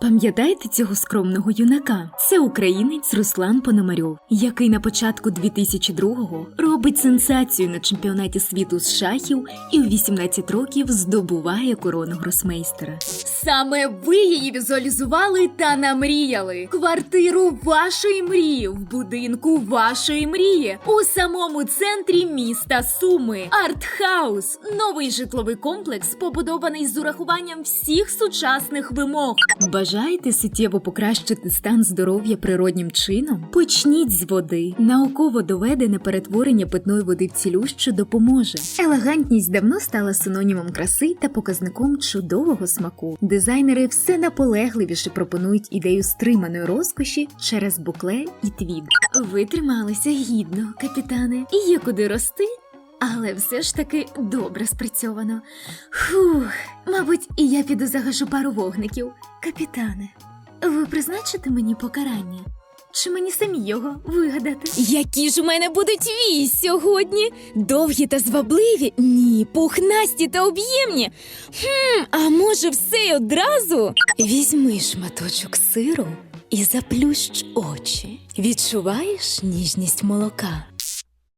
Пам'ятаєте цього скромного юнака? Це українець Руслан Пономарьов, який на початку 2002-го робить сенсацію на чемпіонаті світу з шахів і у 18 років здобуває корону гросмейстера. Саме ви її візуалізували та намріяли. Квартиру вашої мрії в будинку вашої мрії у самому центрі міста Суми. Артхаус новий житловий комплекс, побудований з урахуванням всіх сучасних вимог. Бажаєте суттєво покращити стан здоров'я природнім чином? Почніть з води. Науково доведене перетворення питної води в цілющу допоможе. Елегантність давно стала синонімом краси та показником чудового смаку. Дизайнери все наполегливіше пропонують ідею стриманої розкоші через букле і твід. Ви трималися гідно, капітане, і є куди рости. Але все ж таки добре спрацьовано. Фух, мабуть, і я піду загашу пару вогників. Капітане, ви призначите мені покарання? Чи мені самі його вигадати? Які ж у мене будуть вій сьогодні? Довгі та звабливі? Ні, пухнасті та об'ємні. Хм, а може, все й одразу? Візьми шматочок сиру і заплющ очі. Відчуваєш ніжність молока?